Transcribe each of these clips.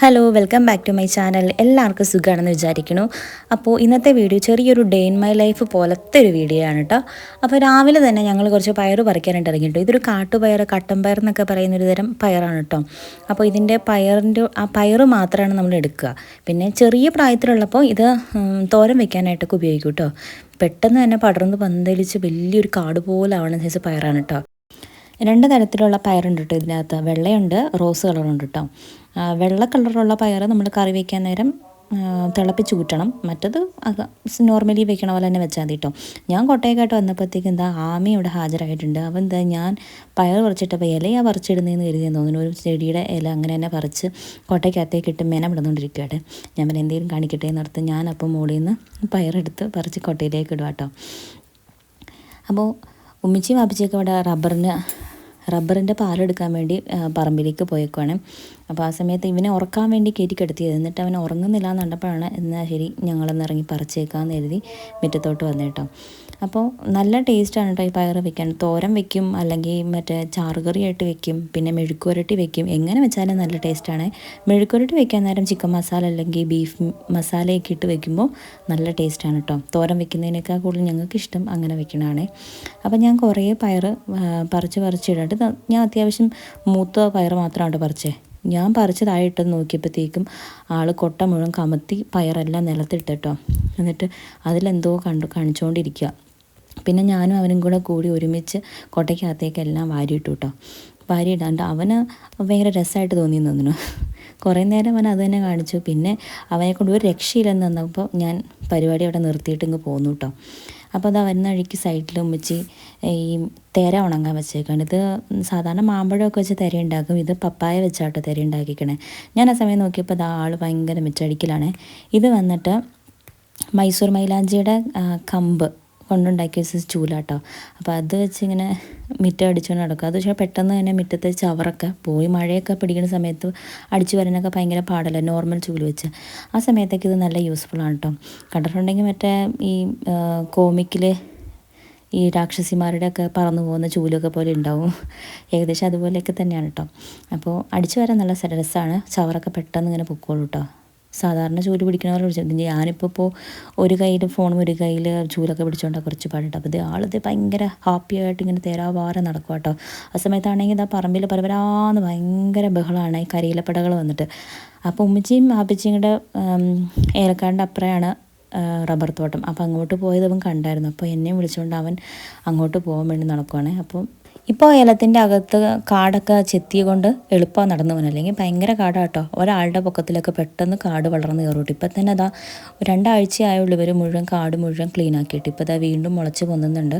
Hello welcome back to my channel എല്ലാവർക്കും സുഖമാണെന്ന് വിചാരിക്കുന്നു. അപ്പോൾ ഇന്നത്തെ വീഡിയോ ചെറിയൊരു ഡേ ഇൻ മൈ ലൈഫ് പോലത്തെ ഒരു വീഡിയോ ആണ് കേട്ടോ അപ്പോൾ രാവിലെ തന്നെ ഞങ്ങൾ കുറച്ച് പയർ പറിക്കാനായിട്ട് ഇറങ്ങിയിട്ടു ഇതൊരു കാട്ടുപയർ കട്ടൻ പയർ എന്നൊക്കെ പറയുന്ന ഒരു തരം പയറാണ് കേട്ടോ അപ്പോൾ ഇതിന്റെ പയറിന്റെ ആ പയർ മാത്രമാണ് നമ്മൾ എടുക്കുക. പിന്നെ ചെറിയ പ്രായത്തിലുള്ളപ്പോൾ ഇത് തോരം വെക്കാനായിട്ടൊക്കെ ഉപയോഗിക്കും കേട്ടോ പെട്ടെന്ന് തന്നെ പടർന്ന് പന്തലിച്ച് വലിയൊരു കാട് പോലെ ആവണ സൈസ് പയറാണ് കേട്ടോ രണ്ട് തരത്തിലുള്ള പയറുണ്ട് കേട്ടോ ഇതിനകത്ത്. വെള്ളയുണ്ട് റോസ് കളറുണ്ട് കേട്ടോ വെള്ള കളറുള്ള പയർ നമ്മൾ കറി വയ്ക്കാൻ നേരം തിളപ്പിച്ച് കൂട്ടണം മറ്റത് നോർമലി വെക്കണ പോലെ തന്നെ വെച്ചാൽ മതി കേട്ടോ ഞാൻ കോട്ടയക്കായിട്ട് വന്നപ്പോഴത്തേക്ക് എന്താ ആമി ഇവിടെ ഹാജരായിട്ടുണ്ട്. അവൻ എന്താ ഞാൻ പയർ പറിച്ചിട്ടപ്പോൾ ഇലയാ പറിച്ചിടുന്നതെന്ന് കരുതി തോന്നുന്നു. ഒരു ചെടിയുടെ ഇല അങ്ങനെ തന്നെ പറിച്ച് കോട്ടയ്ക്കകത്തേക്ക് ഇട്ട് മെനം ഇടുന്നുകൊണ്ടിരിക്കുകയാണ് ഞാൻ പിന്നെ എന്തെങ്കിലും കാണിക്കട്ടെ എന്നോർത്ത് ഞാൻ അപ്പം മുകളിൽ നിന്ന് പയറെടുത്ത് പറിച്ച് കൊട്ടയിലേക്ക് ഇടുക കേട്ടോ അപ്പോൾ ഉമ്മിച്ചി വാപ്പിച്ചിയൊക്കെ ഇവിടെ റബ്ബറിന് റബ്ബറിന്റെ പാലെടുക്കാൻ വേണ്ടി പറമ്പിലേക്ക് പോയേക്കുവാണ്. അപ്പോൾ ആ സമയത്ത് ഇവനെ ഉറക്കാൻ വേണ്ടി കയറ്റി എന്നിട്ട് അവൻ ഉറങ്ങുന്നില്ല എന്ന് കണ്ടപ്പോഴാണ് എന്നാൽ ശരി ഞങ്ങളൊന്ന് ഇറങ്ങി പറിച്ചേക്കാമെന്ന് എഴുതി മുറ്റത്തോട്ട് വന്നു കേട്ടോ അപ്പോൾ നല്ല ടേസ്റ്റാണ് കേട്ടോ ഈ പയർ വെക്കാൻ. തോരൻ വെക്കും അല്ലെങ്കിൽ മറ്റേ ചാറുകറിയായിട്ട് വെക്കും പിന്നെ മെഴുക്കുരട്ടി വെക്കും. എങ്ങനെ വെച്ചാലും നല്ല ടേസ്റ്റാണ്. മെഴുക്കുരട്ടി വെക്കാൻ നേരം ചിക്കൻ മസാല അല്ലെങ്കിൽ ബീഫ് മസാലയൊക്കെ ഇട്ട് വെക്കുമ്പോൾ നല്ല ടേസ്റ്റാണ് കേട്ടോ. തോരൻ വെക്കുന്നതിനേക്കാൾ കൂടുതൽ ഞങ്ങൾക്ക് ഇഷ്ടം അങ്ങനെ വെക്കണതാണ്. അപ്പോൾ ഞാൻ കുറേ പയർ പറിച്ച് പറിച്ചിട്ടിട്ട് ദാ ഞാൻ അത്യാവശ്യം മൂത്ത പയർ മാത്രമാണ് പറിച്ചേ? ഞാൻ പറിച്ചതായിട്ട് നോക്കിയപ്പോഴത്തേക്കും ആൾ കൊട്ട മുഴുവൻ കമത്തി പയറെല്ലാം നിലത്തിട്ടോ എന്നിട്ട് അതിലെന്തോ കണ്ടു കാണിച്ചുകൊണ്ടിരിക്കുക. പിന്നെ ഞാനും അവനും കൂടെ കൂടി ഒരുമിച്ച് കൊട്ടയ്ക്കകത്തേക്ക് എല്ലാം വാരിയിട്ടു കേട്ടോ വാരിയിടാണ്ട് അവന് ഭയങ്കര രസമായിട്ട് തോന്നി തോന്നുന്നു. കുറേ നേരം അവൻ അത് തന്നെ കാണിച്ചു. പിന്നെ അവനെ കൊണ്ട് ഒരു രക്ഷയില്ലെന്ന് തന്നപ്പോൾ ഞാൻ പരിപാടി അവിടെ നിർത്തിയിട്ട് ഇങ്ങ് പോന്നു കേട്ടോ അപ്പോൾ അത് വരുന്ന വഴിക്ക് സൈഡിൽ ഉമ്മച്ചി ഈ തിര ഉണങ്ങാൻ വെച്ചേക്കാണ്. ഇത് സാധാരണ മാമ്പഴമൊക്കെ വെച്ച് തിര ഉണ്ടാക്കും. ഇത് പപ്പായ വെച്ചാട്ടോ തിര ഉണ്ടാക്കിക്കണേ. ഞാൻ ആ സമയം നോക്കിയപ്പോൾ അത് ആൾ ഭയങ്കര മിറ്റടിക്കലാണ് ഇത് വന്നിട്ട് മൈസൂർ മൈലാഞ്ചിയുടെ ആ, കമ്പ്. കൊണ്ടുണ്ടാക്കിയ ഒരു ചൂലാട്ടോ. അപ്പോൾ അത് വെച്ച് ഇങ്ങനെ മിറ്റം അടിച്ചുകൊണ്ട് നടക്കും. അത് പക്ഷേ പെട്ടെന്ന് തന്നെ മിറ്റത്തെ ചവറൊക്കെ പോയി. മഴയൊക്കെ പിടിക്കുന്ന സമയത്ത് അടിച്ചു വരാനൊക്കെ ഭയങ്കര പാടല്ല? നോർമൽ ചൂൽ വെച്ച്. ആ സമയത്തൊക്കെ ഇത് നല്ല യൂസ്ഫുൾ ആണ് കേട്ടോ കണ്ടിട്ടുണ്ടെങ്കിൽ മറ്റേ ഈ കോമിക്കിൽ ഈ രാക്ഷസിമാരുടെ ഒക്കെ പറന്നു പോകുന്ന ചൂലൊക്കെ പോലെ ഉണ്ടാവും. ഏകദേശം അതുപോലെയൊക്കെ തന്നെയാണ് കേട്ടോ അപ്പോൾ അടിച്ചു വരാൻ നല്ല രസമാണ്. ചവറൊക്കെ പെട്ടെന്ന് ഇങ്ങനെ പൊക്കോളൂ കേട്ടോ സാധാരണ ചൂൽ പിടിക്കണവരെ പിടിച്ചു ഞാനിപ്പോൾ ഇപ്പോൾ ഒരു കയ്യിൽ ഫോണും ഒരു കയ്യിൽ ചൂലൊക്കെ പിടിച്ചുകൊണ്ടാണ് കുറച്ച് പാടുണ്ട് അപ്പോൾ ഇത് ആളിത് ഭയങ്കര ഹാപ്പി ആയിട്ട് ഇങ്ങനെ തേരാവാരം നടക്കും കേട്ടോ ആ സമയത്താണെങ്കിൽ ഇതാ പറമ്പിൽ പരപരാന്ന് ഭയങ്കര ബഹളമാണ് ഈ കരിയിലപ്പടകൾ വന്നിട്ട്. അപ്പോൾ ഉമ്മച്ചിയും ആപ്പിച്ചിയും കൂടെ ഏലക്കാടിന്റെ അപ്പുറയാണ് റബ്ബർ തോട്ടം. അപ്പോൾ അങ്ങോട്ട് പോയത് അവൻ കണ്ടായിരുന്നു. അപ്പോൾ എന്നെയും വിളിച്ചുകൊണ്ട് അവൻ അങ്ങോട്ട് പോകാൻ വേണ്ടി നടക്കുവാണ്. അപ്പോൾ ഇപ്പോൾ ഏലത്തിന്റെ അകത്ത് കാടൊക്കെ ചെത്തിയുകൊണ്ട് എളുപ്പം നടന്നു പോകുന്നത് അല്ലെങ്കിൽ ഭയങ്കര കാടാട്ടോ ഒരാളുടെ പൊക്കത്തിലൊക്കെ പെട്ടെന്ന് കാട് വളർന്നു കയറൂട്ട്. ഇപ്പം തന്നെ അതാ രണ്ടാഴ്ചയായുള്ളൂ ഇവർ മുഴുവൻ കാട് മുഴുവൻ ക്ലീൻ ആക്കിയിട്ട്. ഇപ്പോൾ ഇതാ വീണ്ടും മുളച്ച് പൊന്നുന്നുണ്ട്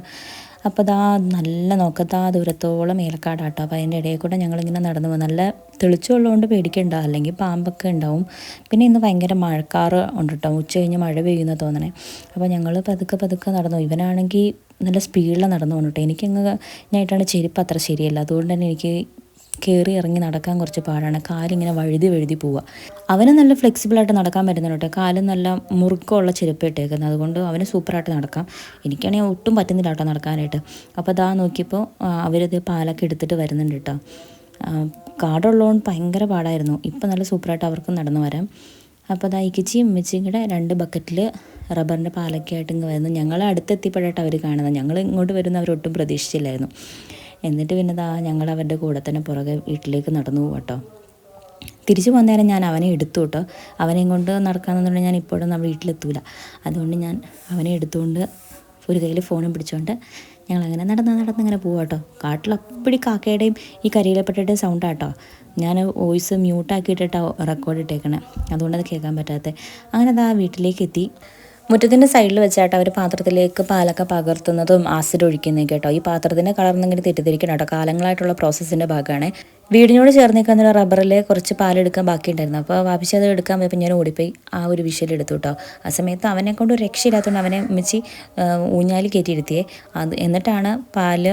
അപ്പോൾ ദാ നല്ല നോക്കത്താ ദൂരത്തോളം ഏലക്കാടാട്ടോ. അപ്പോൾ അതിന്റെ ഇടയിൽ കൂടെ ഞങ്ങളിങ്ങനെ നടന്നു പോകും നല്ല തെളിച്ചുള്ളതുകൊണ്ട് പേടിക്കണ്ട അല്ലെങ്കിൽ പാമ്പൊക്കെ ഉണ്ടാവും. പിന്നെ ഇന്ന് ഭയങ്കര മഴക്കാറ് ഉണ്ട് കേട്ടോ ഉച്ച കഴിഞ്ഞ് മഴ പെയ്യുന്ന തോന്നണേ. അപ്പോൾ ഞങ്ങൾ പതുക്കെ പതുക്കെ നടന്നു. ഇവനാണെങ്കിൽ നല്ല സ്പീഡിൽ നടന്നു പോകണം കേട്ടോ എനിക്കങ്ങ് ഞായിട്ടാണ് ചെരുപ്പ് അത്ര ശരിയല്ല. അതുകൊണ്ട് തന്നെ എനിക്ക് കയറി ഇറങ്ങി നടക്കാൻ കുറച്ച് പാടാണ്. കാലിങ്ങനെ വഴുതി വഴുതി പോവുക. അവന് നല്ല ഫ്ലെക്സിബിളായിട്ട് നടക്കാൻ പറ്റുന്നുണ്ട് കേട്ടോ. കാൽ നല്ല മുറുക്കമുള്ള ചെരുപ്പ് ഇട്ടേക്കുന്നത്. അതുകൊണ്ട് അവന് സൂപ്പറായിട്ട് നടക്കാം. എനിക്കാണെങ്കിൽ ഒട്ടും പറ്റുന്നില്ല കേട്ടോ നടക്കാനായിട്ട്. അപ്പോൾ അതാ നോക്കിയപ്പോൾ അവരത് പാലൊക്കെ എടുത്തിട്ട് വരുന്നുണ്ട് കേട്ടോ. കാടുള്ളതുകൊണ്ട് ഭയങ്കര പാടായിരുന്നു. ഇപ്പം നല്ല സൂപ്പറായിട്ട് അവർക്ക് നടന്നു വരാം. അപ്പോൾ അതാ ഇക്കിച്ചിയും ഉമ്മച്ചിയും കൂടെ രണ്ട് ബക്കറ്റിൽ റബ്ബറിന്റെ പാലൊക്കെ ആയിട്ട് ഇങ്ങ് വരുന്നു. ഞങ്ങൾ അടുത്തെത്തിയപ്പോഴായിട്ട് അവർ കാണുന്നത്. ഞങ്ങൾ ഇങ്ങോട്ട് വരുന്ന അവരൊട്ടും പ്രതീക്ഷിച്ചില്ലായിരുന്നു. എന്നിട്ട് പിന്നെ ദാ ഞങ്ങൾ അവരുടെ കൂടെ തന്നെ പുറകെ വീട്ടിലേക്ക് നടന്നു കേട്ടോ. തിരിച്ചു പോകുന്ന നേരം ഞാൻ അവനെ എടുത്തു കേട്ടോ. അവനെയും കൊണ്ട് നടക്കാമെന്നുണ്ടെങ്കിൽ ഞാൻ ഇപ്പോഴും നമ്മൾ വീട്ടിലെത്തൂല. അതുകൊണ്ട് ഞാൻ അവനെ എടുത്തുകൊണ്ട് ഒരു കയ്യിൽ ഫോണും പിടിച്ചുകൊണ്ട് ഞങ്ങൾ അങ്ങനെ നടന്ന് നടന്ന് ഇങ്ങനെ പോവാം കേട്ടോ. കാട്ടിൽ അപ്പടി കാക്കയുടെയും ഈ കരിയിലപ്പെട്ടയുടെയും സൗണ്ടാട്ടോ ഞാൻ വോയിസ് മ്യൂട്ടാക്കിയിട്ടിട്ടാണ് റെക്കോർഡ് ഇട്ടേക്കണേ. അതുകൊണ്ട് അത് കേൾക്കാൻ പറ്റാത്തത് അങ്ങനെ അത് ആ വീട്ടിലേക്ക് എത്തി. മുറ്റത്തിന്റെ സൈഡിൽ വെച്ചാട്ടോ അവർ പാത്രത്തിലേക്ക് പാലൊക്കെ പകർത്തുന്നതും ആസിഡ് ഒഴിക്കുന്നതും കേട്ടോ. ഈ പാത്രത്തിന്റെ കളർ എന്നിങ്ങനെ തെറ്റിദ്ധരിക്കണം കേട്ടോ. കാലങ്ങളായിട്ടുള്ള പ്രോസസ്സിന്റെ ഭാഗമാണ് വീടിനോട് ചേർന്ന് നിൽക്കുന്ന റബ്ബറിൽ കുറച്ച് പാലെടുക്കാൻ ബാക്കിയുണ്ടായിരുന്നു. അപ്പോൾ വാപ്പിച്ച് അത് എടുക്കാൻ പോയപ്പോൾ ഞാൻ ഓടിപ്പോയി ആ ഒരു വിഷയിൽ എടുത്തു കേട്ടോ ആ സമയത്ത് അവനെ കൊണ്ട് രക്ഷയില്ലാത്തതുകൊണ്ട് അവനെ ഉമ്മച്ചി ഊഞ്ഞാൽ കയറ്റിയിരുത്തിയേ. അത് എന്നിട്ടാണ് പാൽ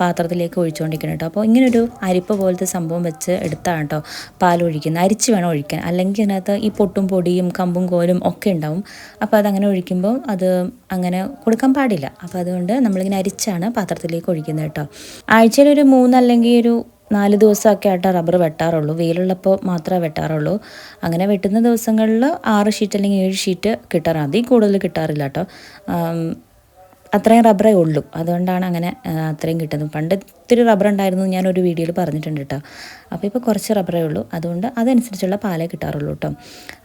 പാത്രത്തിലേക്ക് ഒഴിച്ചുകൊണ്ടിരിക്കുന്നത് കേട്ടോ അപ്പോൾ ഇങ്ങനൊരു അരിപ്പ പോലത്തെ സംഭവം വെച്ച് എടുത്താണ് കേട്ടോ പാൽ ഒഴിക്കുന്നത്. അരിച്ച് വേണം ഒഴിക്കാൻ. അല്ലെങ്കിൽ അതിനകത്ത് ഈ പൊട്ടും പൊടിയും കമ്പും കോലും ഒക്കെ ഉണ്ടാവും. അപ്പോൾ അതങ്ങനെ ഒഴിക്കുമ്പോൾ അത് അങ്ങനെ കൊടുക്കാൻ പാടില്ല. അപ്പോൾ അതുകൊണ്ട് നമ്മളിങ്ങനെ അരിച്ചാണ് പാത്രത്തിലേക്ക് ഒഴിക്കുന്നത് കേട്ടോ ആഴ്ചയിൽ ഒരു മൂന്ന് അല്ലെങ്കിൽ ഒരു നാല് ദിവസമൊക്കെ ആയിട്ട് റബ്ബർ വെട്ടാറുള്ളൂ. വെയിലുള്ളപ്പോൾ മാത്രമേ വെട്ടാറുള്ളൂ. അങ്ങനെ വെട്ടുന്ന ദിവസങ്ങളിൽ ആറ് ഷീറ്റ് അല്ലെങ്കിൽ ഏഴ് ഷീറ്റ് കിട്ടാറ്. അതിൽ കൂടുതൽ കിട്ടാറില്ല കേട്ടോ. അത്രയും റബ്ബറേ ഉള്ളൂ. അതുകൊണ്ടാണ് അങ്ങനെ അത്രയും കിട്ടുന്നത്. പണ്ട് ഒത്തിരി റബ്ബർ ഉണ്ടായിരുന്നു ഞാനൊരു വീഡിയോയിൽ പറഞ്ഞിട്ടുണ്ട് കേട്ടോ. അപ്പോൾ ഇപ്പോൾ കുറച്ച് റബ്ബറേ ഉള്ളൂ. അതുകൊണ്ട് അതനുസരിച്ചുള്ള പാലേ കിട്ടാറുള്ളൂ കേട്ടോ.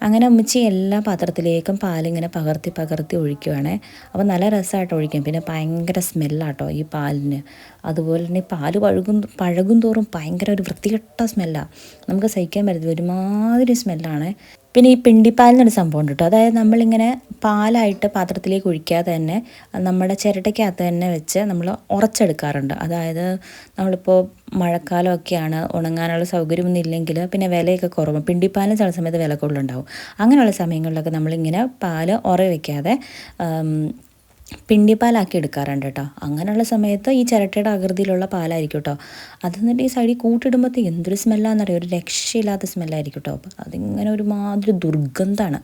അങ്ങനെ അമ്മച്ചി എല്ലാ പാത്രത്തിലേക്കും പാലിങ്ങനെ പകർത്തി പകർത്തി ഒഴിക്കുവാണേ. അപ്പോൾ നല്ല രസമായിട്ട് ഒഴിക്കും. പിന്നെ ഭയങ്കര സ്മെല്ലാട്ടോ ഈ പാലിന്. അതുപോലെ തന്നെ പാൽ പഴകും പഴകും തോറും ഭയങ്കര ഒരു വൃത്തികെട്ട സ്മെല്ലാണ് നമുക്ക് സഹിക്കാൻ പറ്റത്തില്ല. ഒരുമാതിരി സ്മെല്ലാണ്. പിന്നെ ഈ പിണ്ടിപ്പാലിനൊരു സംഭവം ഉണ്ട് കേട്ടോ. അതായത് നമ്മളിങ്ങനെ പാലായിട്ട് പാത്രത്തിലേക്ക് ഒഴിക്കാതെ തന്നെ നമ്മുടെ ചിരട്ടയ്ക്കകത്ത് തന്നെ വെച്ച് നമ്മൾ ഉറച്ചെടുക്കാറുണ്ട്. അതായത് നമ്മളിപ്പോൾ മഴക്കാലമൊക്കെയാണ് ഉണങ്ങാനുള്ള സൗകര്യമൊന്നും ഇല്ലെങ്കിൽ പിന്നെ വിലയൊക്കെ കുറവ്. പിണ്ടിപ്പാലിന് ചില സമയത്ത് വില കൂടുതലുണ്ടാവും. അങ്ങനെയുള്ള സമയങ്ങളിലൊക്കെ നമ്മളിങ്ങനെ പാൽ ഉറ വയ്ക്കാതെ പിണ്ടിപ്പാലാക്കി എടുക്കാറുണ്ട് കേട്ടോ. അങ്ങനെയുള്ള സമയത്ത് ഈ ചിരട്ടയുടെ ആകൃതിയിലുള്ള പാലായിരിക്കും കേട്ടോ. അത് എന്നിട്ട് ഈ സൈഡിൽ കൂട്ടിടുമ്പോഴത്തേക്ക് എന്തൊരു സ്മെല്ലാണെന്നറിയോ ഒരു രക്ഷയില്ലാത്ത സ്മെല്ലായിരിക്കും കേട്ടോ. അപ്പം അതിങ്ങനെ ഒരുമാതിരി ദുർഗന്ധമാണ്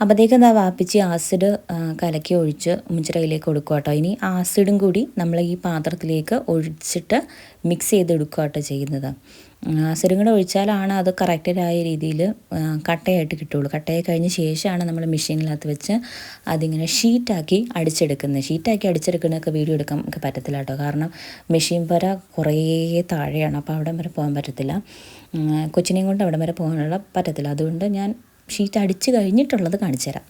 അപ്പോഴത്തേക്ക് എന്താ വാപ്പിച്ച് ആസിഡ് കലക്കി ഒഴിച്ച് മുച്ചിറയിലേക്ക് കൊടുക്കുക കേട്ടോ. ഇനി ആസിഡും കൂടി നമ്മൾ ഈ പാത്രത്തിലേക്ക് ഒഴിച്ചിട്ട് മിക്സ് ചെയ്തെടുക്കുക കേട്ടോ ചെയ്യുന്നത്. ആസിഡും ഒഴിച്ചാലാണ് അത് കറക്റ്റഡായ രീതിയിൽ കട്ടയായിട്ട് കിട്ടുള്ളൂ. കട്ടയായി കഴിഞ്ഞ ശേഷമാണ് നമ്മൾ മെഷീനിനകത്ത് വെച്ച് അതിങ്ങനെ ഷീറ്റാക്കി അടിച്ചെടുക്കുന്നത്. ഷീറ്റാക്കി അടിച്ചെടുക്കുന്നതൊക്കെ വീഡിയോ എടുക്കാൻ ഒക്കെ പറ്റത്തില്ല കേട്ടോ. കാരണം മെഷീൻ വര കുറേ താഴെയാണ്. അപ്പോൾ അവിടം വരെ പോകാൻ പറ്റത്തില്ല. കൊച്ചിനെയും കൊണ്ട് അവിടം വരെ പോകാനുള്ള പറ്റത്തില്ല. അതുകൊണ്ട് ഞാൻ ഷീറ്റ് അടിച്ച് കഴിഞ്ഞിട്ടുള്ളത് കാണിച്ചു തരാം.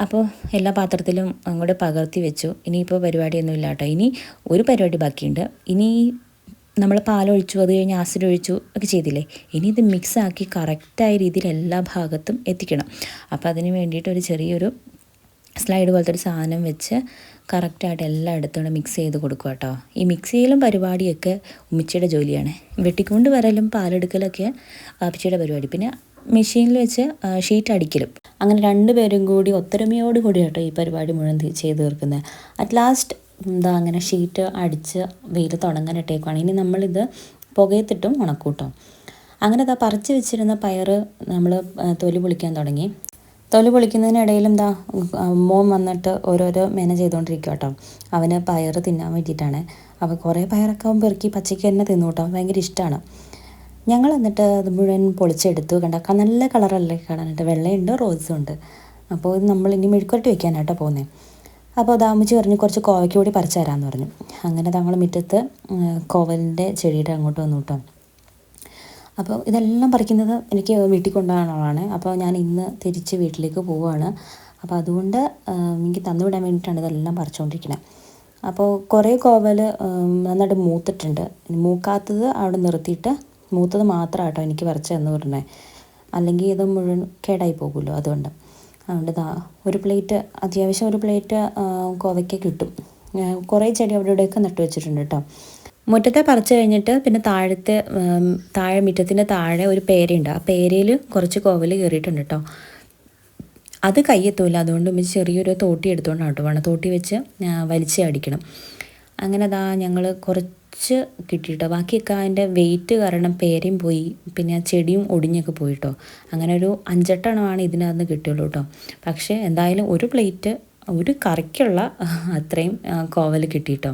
അപ്പോൾ എല്ലാ പാത്രത്തിലും അങ്ങോട്ട് പകർത്തി വെച്ചു. ഇനിയിപ്പോൾ പരിപാടിയൊന്നും ഇല്ല കേട്ടോ. ഇനി ഒരു പരിപാടി ബാക്കിയുണ്ട്. ഇനി നമ്മൾ പാലൊഴിച്ചു അത് കഴിഞ്ഞ് ആസിഡ് ഒഴിച്ചു ഒക്കെ ചെയ്തില്ലേ? ഇനി ഇത് മിക്സാക്കി കറക്റ്റായ രീതിയിൽ എല്ലാ ഭാഗത്തും എത്തിക്കണം. അപ്പോൾ അതിന് വേണ്ടിയിട്ട് ഒരു ചെറിയൊരു സ്ലൈഡ് പോലത്തെ ഒരു സാധനം വെച്ച് കറക്റ്റായിട്ട് എല്ലാം എടുത്തുകൊണ്ട് മിക്സ് ചെയ്ത് കൊടുക്കുക കേട്ടോ. ഈ മിക്സ് ചെയ്യലും പരിപാടിയൊക്കെ ഉമ്മിച്ചയുടെ ജോലിയാണ്. വെട്ടിക്കൊണ്ട് വരലും പാലെടുക്കലൊക്കെ ആപ്പിച്ചിയുടെ പരിപാടി. പിന്നെ മെഷീനിൽ വെച്ച് ഷീറ്റ് അടിക്കലും. അങ്ങനെ രണ്ടുപേരും കൂടി ഒത്തൊരുമയോട് കൂടി കേട്ടോ ഈ പരിപാടി മുഴുവൻ ചെയ്ത് തീർക്കുന്നത് അറ്റ് ലാസ്റ്റ് എന്താ അങ്ങനെ ഷീറ്റ് അടിച്ച് വെയിൽ തുടങ്ങാനിട്ടേക്കുവാണ്. ഇനി നമ്മളിത് പുകയത്തിട്ടും ഉണക്കൂട്ടോ. അങ്ങനെ ഇതാ പറിച്ച് വെച്ചിരുന്ന പയറ് നമ്മൾ തൊലി പൊളിക്കാൻ തുടങ്ങി. തൊലി പൊളിക്കുന്നതിനിടയിലും എന്താ മോൻ വന്നിട്ട് ഓരോരോ മെന ചെയ്തുകൊണ്ടിരിക്കും കേട്ടോ അവന് പയർ തിന്നാൻ വേണ്ടിയിട്ടാണ്. അപ്പോൾ കുറേ പയറൊക്കെ ആകുമ്പോൾ പെറുക്കി പച്ചയ്ക്ക് തന്നെ തിന്നു കേട്ടോ ഭയങ്കര ഇഷ്ടമാണ് ഞങ്ങൾ എന്നിട്ട് അത് മുഴുവൻ പൊളിച്ചെടുത്തു. കണ്ട? നല്ല കളറല്ലേ കാണാനായിട്ട് വെള്ളയുണ്ട് റോസും ഉണ്ട്. അപ്പോൾ ഇത് നമ്മൾ ഇനി മെഴുക്കുരട്ടി വെക്കാനായിട്ടോ പോകുന്നത് അപ്പോൾ ദാമിച്ച് പറഞ്ഞു കുറച്ച് കോവയ്ക്ക് കൂടി പറിച്ചു തരാമെന്ന് പറഞ്ഞു. അങ്ങനെ തങ്ങൾ മുറ്റത്ത് കോവലിന്റെ ചെടിയുടെ അങ്ങോട്ട് വന്നു കേട്ടോ. അപ്പോൾ ഇതെല്ലാം പറിക്കുന്നത് എനിക്ക് വീട്ടിൽ കൊണ്ടുപോകാനുള്ളതാണ്. അപ്പോൾ ഞാൻ ഇന്ന് തിരിച്ച് വീട്ടിലേക്ക് പോവുകയാണ്. അപ്പോൾ അതുകൊണ്ട് എനിക്ക് തന്നുവിടാൻ വേണ്ടിയിട്ടാണ് ഇതെല്ലാം പറിച്ചുകൊണ്ടിരിക്കുന്നത് അപ്പോൾ കുറേ കോവൽ നന്നായിട്ട് മൂത്തിട്ടുണ്ട്. മൂക്കാത്തത് അവിടെ നിർത്തിയിട്ട് മൂത്തത് മാത്രം കേട്ടോ എനിക്ക് എന്ന് പറഞ്ഞേ. അല്ലെങ്കിൽ ഇത് മുഴുവൻ കേടായി പോകുമല്ലോ അതുകൊണ്ട്. അതുകൊണ്ട് ഇതാ ഒരു പ്ലേറ്റ് അത്യാവശ്യം ഒരു പ്ലേറ്റ് കോവയ്ക്ക കിട്ടും. കുറേ ചെടി അവിടെ ഇവിടെയൊക്കെ നട്ടു വെച്ചിട്ടുണ്ട് കേട്ടോ. മുറ്റത്തെ പറിച്ചു കഴിഞ്ഞിട്ട് പിന്നെ താഴത്തെ താഴെ മുറ്റത്തിന്റെ താഴെ ഒരു പേരയുണ്ട്. ആ പേരയിൽ കുറച്ച് കോവൽ കയറിയിട്ടുണ്ട് കേട്ടോ. അത് കയ്യെത്തൂല. അതുകൊണ്ട് ചെറിയൊരു തോട്ടി എടുത്തുകൊണ്ടാണ് കേട്ടോ വേണം തോട്ടി വെച്ച് വലിച്ച് അടിക്കണം. അങ്ങനെ അതാ ഞങ്ങൾ കുറച്ച് കുറച്ച് കിട്ടിയിട്ടോ. ബാക്കിയൊക്കെ അതിന്റെ വെയിറ്റ് കാരണം പേരയും പോയി. പിന്നെ ആ ചെടിയും ഒടിഞ്ഞൊക്കെ പോയിട്ടോ. അങ്ങനെ ഒരു അഞ്ചെട്ടെണ്ണമാണ് ഇതിനകത്ത് കിട്ടിയുള്ളൂ കേട്ടോ പക്ഷേ എന്തായാലും ഒരു പ്ലേറ്റ് ഒരു കറിക്കുള്ള അത്രയും കോവൽ കിട്ടിയിട്ടോ.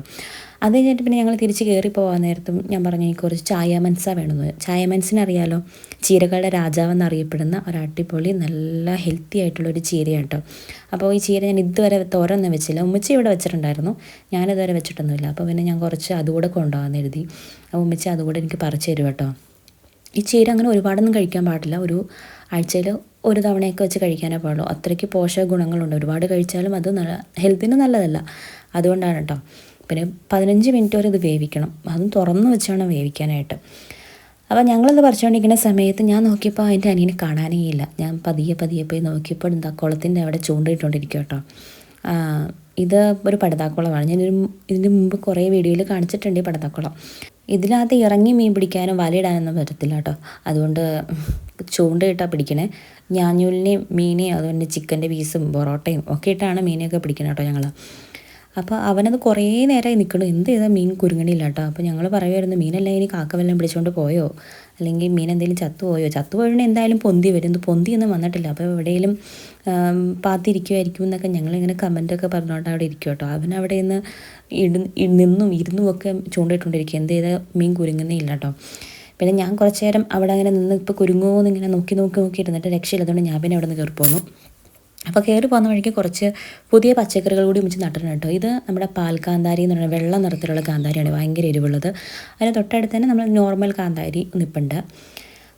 അത് കഴിഞ്ഞിട്ട് പിന്നെ ഞങ്ങൾ തിരിച്ച് കയറി പോകാൻ നേരത്തും ഞാൻ പറഞ്ഞു എനിക്ക് കുറച്ച് ചായ മൻസ വേണമെന്ന് ചായ മനസ്സിനെ അറിയാലോ ചീരകളുടെ രാജാവെന്ന് അറിയപ്പെടുന്ന ഒരു അടിപൊളി നല്ല ഹെൽത്തി ആയിട്ടുള്ള ഒരു ചീരയാണ് കേട്ടോ അപ്പോൾ ഈ ചീര ഞാൻ ഇതുവരെ തോരൊന്നും വെച്ചില്ല. ഉമ്മച്ചി ഇവിടെ വെച്ചിട്ടുണ്ടായിരുന്നു. ഞാനിതുവരെ വെച്ചിട്ടൊന്നുമില്ല. അപ്പോൾ പിന്നെ ഞാൻ കുറച്ച് അതുകൂടെ കൊണ്ടുപോകാമെന്ന് എഴുതി അപ്പോൾ ഉമ്മച്ചി അതുകൂടെ എനിക്ക് പറിച്ചു തരും കേട്ടോ ഈ ചീര അങ്ങനെ ഒരുപാടൊന്നും കഴിക്കാൻ പാടില്ല. ഒരു ആഴ്ചയിൽ ഒരു തവണയൊക്കെ വെച്ച് കഴിക്കാനേ പാടുള്ളൂ. അത്രയ്ക്ക് പോഷക ഗുണങ്ങളുണ്ട്. ഒരുപാട് കഴിച്ചാലും അത് നല്ല ഹെൽത്തിന് നല്ലതല്ല. അതുകൊണ്ടാണ് കേട്ടോ പിന്നെ പതിനഞ്ച് മിനിറ്റ് വരെ ഇത് വേവിക്കണം. അതും തുറന്ന് വെച്ചാണ് വേവിക്കാനായിട്ട്. അപ്പോൾ ഞങ്ങളത് പറിച്ചുകൊണ്ടിരിക്കുന്ന സമയത്ത് ഞാൻ നോക്കിയപ്പോൾ അതിന്റെ അനിയനെ കാണാനേ ഇല്ല. ഞാൻ പതിയെ പതിയെ പോയി നോക്കിയപ്പോൾ എന്താ കുളത്തിന്റെ അവിടെ ചൂണ്ടയിട്ടുകൊണ്ടിരിക്കും കേട്ടോ ഇത് ഒരു പടതാക്കുളമാണ്. ഞാനൊരു ഇതിന് മുമ്പ് കുറേ വീഡിയോയിൽ കാണിച്ചിട്ടുണ്ട് ഈ പടതാക്കുളം. ഇതിനകത്ത് ഇറങ്ങി മീൻ പിടിക്കാനും വലയിടാനൊന്നും പറ്റത്തില്ല കേട്ടോ. അതുകൊണ്ട് ചൂണ്ടയിട്ടാണ് പിടിക്കണേ. ഞാഞ്ഞൂലിനെയും മീനെയും അതുപോലെ ചിക്കന്റെ പീസും പൊറോട്ടയും ഒക്കെ ഇട്ടാണ് മീനെയൊക്കെ പിടിക്കണേ കേട്ടോ ഞങ്ങൾ അപ്പോൾ അവനത് കുറേ നേരമായി നിൽക്കണു എന്ത് ചെയ്താൽ മീൻ കുരുങ്ങണില്ല കേട്ടോ അപ്പോൾ ഞങ്ങൾ പറയുമായിരുന്നു മീനല്ല ഇനി കാക്ക വല്ലതും പിടിച്ചുകൊണ്ട് പോയോ? അല്ലെങ്കിൽ മീൻ എന്തെങ്കിലും ചത്തുപോയോ ചത്തുപോയതിന് എന്തായാലും പൊന്തി വരും. ഇത് പൊന്തിയൊന്നും വന്നിട്ടില്ല. അപ്പോൾ എവിടെയെങ്കിലും പാത്തിരിക്കുമായിരിക്കും എന്നൊക്കെ ഞങ്ങളിങ്ങനെ കമന്റൊക്കെ പറഞ്ഞുകൊണ്ട് അവിടെ ഇരിക്കും കേട്ടോ അവൻ അവിടെ നിന്ന് ഇട നിന്നും ഇരുന്നും ഒക്കെ ചൂണ്ടിട്ടുണ്ടിരിക്കും എന്ത് ചെയ്താൽ മീൻ കുരുങ്ങുന്നേ ഇല്ല കേട്ടോ പിന്നെ ഞാൻ കുറച്ച് നേരം അവിടെ അങ്ങനെ നിന്ന് ഇപ്പോൾ കുരുങ്ങുമോന്ന് ഇങ്ങനെ നോക്കി നോക്കി നോക്കി ഇരുന്നിട്ട് രക്ഷയില്ലാത്തതുകൊണ്ട് ഞാൻ പിന്നെ അവിടെ നിന്ന് കയറി പോന്നു അപ്പോൾ കയറി പോകുന്ന വഴിക്ക് കുറച്ച് പുതിയ പച്ചക്കറികൾ കൂടി ഒന്നിച്ച് നട്ടിട്ടുണ്ട് കേട്ടോ. ഇത് നമ്മുടെ പാൽ കാന്താരി എന്ന് പറയുന്നത് വെള്ള നിറത്തിലുള്ള കാന്താരിയാണ് ഭയങ്കര എരിവുള്ളത്. അതിന് തൊട്ടടുത്ത് തന്നെ നമ്മൾ നോർമൽ കാന്താരി നിൽപ്പുണ്ട്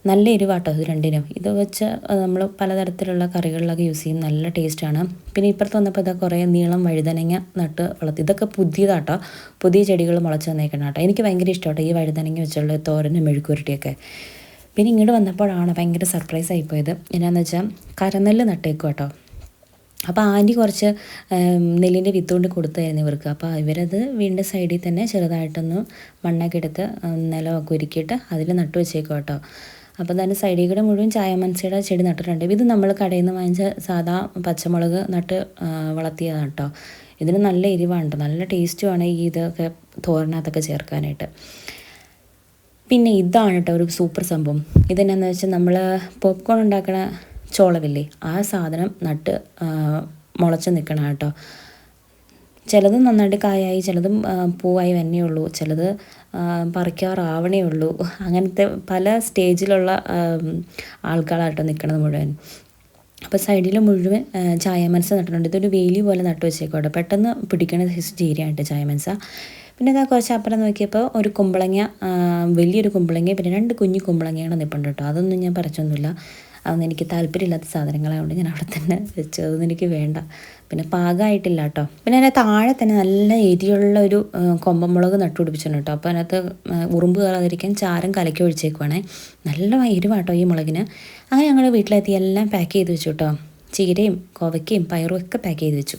നല്ല എരിവാട്ടോ ഇത് രണ്ടിനും. ഇത് വെച്ച് നമ്മൾ പലതരത്തിലുള്ള കറികളിലൊക്കെ യൂസ് ചെയ്യും. നല്ല ടേസ്റ്റാണ് പിന്നെ ഇപ്പുറത്ത് വന്നപ്പോൾ ഇതാ കുറേ നീളം വഴുതനങ്ങ നട്ട് വളർത്തി. ഇതൊക്കെ പുതിയതാട്ടോ. പുതിയ ചെടികൾ മുളച്ച് വന്നേക്കണം കേട്ടോ. എനിക്ക് ഭയങ്കര ഇഷ്ടമാട്ടോ ഈ വഴുതനങ്ങ വെച്ചുള്ള തോരനും മെഴുക്കുരുട്ടിയൊക്കെ പിന്നെ ഇങ്ങോട്ട് വന്നപ്പോഴാണ് ഭയങ്കര സർപ്രൈസ് ആയിപ്പോയത് എന്നാന്ന് വെച്ചാൽ കരനെല്ല് നട്ടേക്കും കേട്ടോ അപ്പോൾ ആന്റി കുറച്ച് നെല്ലിന്റെ വിത്ത് കൊണ്ട് കൊടുത്തായിരുന്നു ഇവർക്ക്. അപ്പോൾ ഇവരത് വീടിന്റെ സൈഡിൽ തന്നെ ചെറുതായിട്ടൊന്ന് മണ്ണൊക്കെ എടുത്ത് നിലമൊക്കെ ഒരുക്കിയിട്ട് അതിൽ നട്ടു വെച്ചേക്കും കേട്ടോ അപ്പോൾ തന്നെ സൈഡിൽ കൂടെ മുഴുവൻ ചായ മനസ്സിയുടെ ചെടി നട്ടിട്ടുണ്ട്. ഇത് നമ്മൾ കടയിൽ നിന്ന് വാങ്ങിച്ച സാധാ പച്ചമുളക് നട്ട് വളർത്തിയതാണ് കേട്ടോ ഇതിന് നല്ല എരിവാണ്. നല്ല ടേസ്റ്റുമാണ് ഈ ഇതൊക്കെ തോരനകത്തൊക്കെ ചേർക്കാനായിട്ട്. പിന്നെ ഇതാണ് കേട്ടോ ഒരു സൂപ്പർ സംഭവം. ഇതെന്നാന്ന് വെച്ചാൽ നമ്മൾ പോപ്കോൺ ഉണ്ടാക്കണ ചോളവില്ലേ? ആ സാധനം നട്ട് മുളച്ച് നിൽക്കണം കേട്ടോ. ചിലത് നന്നായിട്ട് കായായി ചിലതും പൂവായി വന്നേ ഉള്ളൂ ചിലത് പറിക്കാറാവണേ ഉള്ളൂ. അങ്ങനത്തെ പല സ്റ്റേജിലുള്ള ആൾക്കാരാട്ടോ നിൽക്കണത് മുഴുവൻ. അപ്പോൾ സൈഡിൽ മുഴുവൻ ആ, ചായ മനസ്സ നട്ടിട്ടുണ്ട്. ഇതൊരു വേലി പോലെ നട്ടു വെച്ചേക്കോട്ടെ പെട്ടെന്ന് പിടിക്കണ സൈസ് ചായ മനസ്സ പിന്നെ ഇതാ കുറച്ച് അപ്പുറം നോക്കിയപ്പോൾ ഒരു കുമ്പളങ്ങ വലിയൊരു കുമ്പളങ്ങ പിന്നെ രണ്ട് കുഞ്ഞു കുമ്പളങ്ങയാണ് നിൽപ്പുണ്ട് കേട്ടോ. അതൊന്നും ഞാൻ പറിച്ചൊന്നുമില്ല. അതൊന്നും എനിക്ക് താല്പര്യമില്ലാത്ത സാധനങ്ങളായതുകൊണ്ട് ഞാൻ അവിടെ തന്നെ വെച്ചു അതൊന്നും എനിക്ക് വേണ്ട. പിന്നെ പാകമായിട്ടില്ല കേട്ടോ. പിന്നെ അതിനകത്ത് താഴെ തന്നെ നല്ല എരിയുള്ള ഒരു കൊമ്പമുളക് നട്ടുപിടിപ്പിച്ചിട്ടുണ്ട് കേട്ടോ. അപ്പോൾ അതിനകത്ത് ഉറുമ്പ് കയറാതിരിക്കാൻ ചാരം കലക്കി ഒഴിച്ചേക്കുവാണേ. നല്ല എരിവാട്ടോ ഈ മുളകിന്. അങ്ങനെ ഞങ്ങൾ വീട്ടിലെത്തി എല്ലാം പാക്ക് ചെയ്ത് വെച്ചു കേട്ടോ. ചീരയും കോവയ്ക്കയും പയറും ഒക്കെ പാക്ക് ചെയ്ത് വെച്ചു.